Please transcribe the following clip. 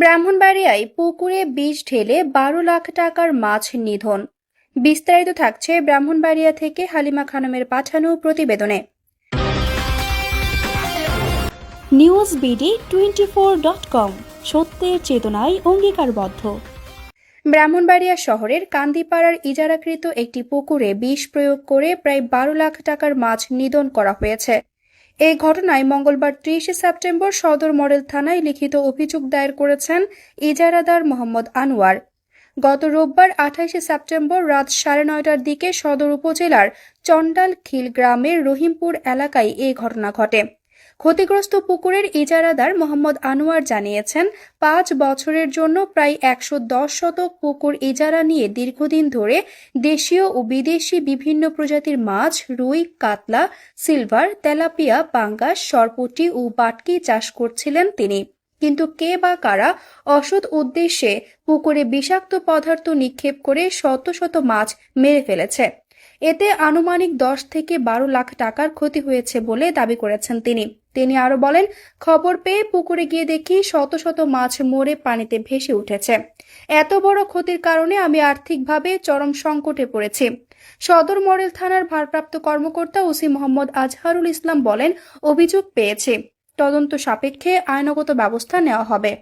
ব্রাহ্মণবাড়িয়ায় পুকুরে বিষ ঢেলে বারো লাখ টাকার মাছ নিধন। বিস্তারিত থাকছে ব্রাহ্মণবাড়িয়া থেকে হালিমা খানমের পাঠানো প্রতিবেদনে। News BD twenty four dot com সত্যের চেতনায় অঙ্গীকারবদ্ধ। ব্রাহ্মণবাড়িয়া শহরের কান্দিপাড়ার ইজারাকৃত একটি পুকুরে বিষ প্রয়োগ করে প্রায় বারো লাখ টাকার মাছ নিধন করা হয়েছে। এই ঘটনায় মঙ্গলবার ত্রিশে সেপ্টেম্বর সদর মডেল থানায় লিখিত অভিযোগ দায়ের করেছেন ইজারাদার মোহাম্মদ আনোয়ার। গত রোববার আঠাইশে সেপ্টেম্বর রাত সাড়ে নয়টার দিকে সদর উপজেলার চন্ডালখিল গ্রামের রহিমপুর এলাকায় এই ঘটনা ঘটে। ক্ষতিগ্রস্ত পুকুরের ইজারাদার মোহাম্মদ আনোয়ার জানিয়েছেন, পাঁচ বছরের জন্য প্রায় একশো দশ শতক পুকুর ইজারা নিয়ে দীর্ঘদিন ধরে দেশীয় ও বিদেশি বিভিন্ন প্রজাতির মাছ, রুই, কাতলা, সিলভার, তেলাপিয়া, পাঙ্গাস, সরপুটি ও বাটকি চাষ করছিলেন তিনি। কিন্তু কে বা কারা অসৎ উদ্দেশ্যে পুকুরে বিষাক্ত পদার্থ নিক্ষেপ করে শত শত মাছ মেরে ফেলেছে? এতে আনুমানিক দশ থেকে বারো লাখ টাকার ক্ষতি হয়েছে বলে দাবি করেছেন তিনি। তিনি আরও বলেন, খবর পেয়ে পুকুরে গিয়ে দেখি শত শত মাছ মরে পানিতে ভেসে উঠেছে। এত বড় ক্ষতির কারণে আমি আর্থিকভাবে চরম সংকটে পড়েছি। সদর মডেল থানার ভারপ্রাপ্ত কর্মকর্তা ওসি মোহাম্মদ আজহারুল ইসলাম বলেন, অভিযোগ পেয়েছে। তদন্ত সাপেক্ষে আইনগত ব্যবস্থা নেওয়া হবে।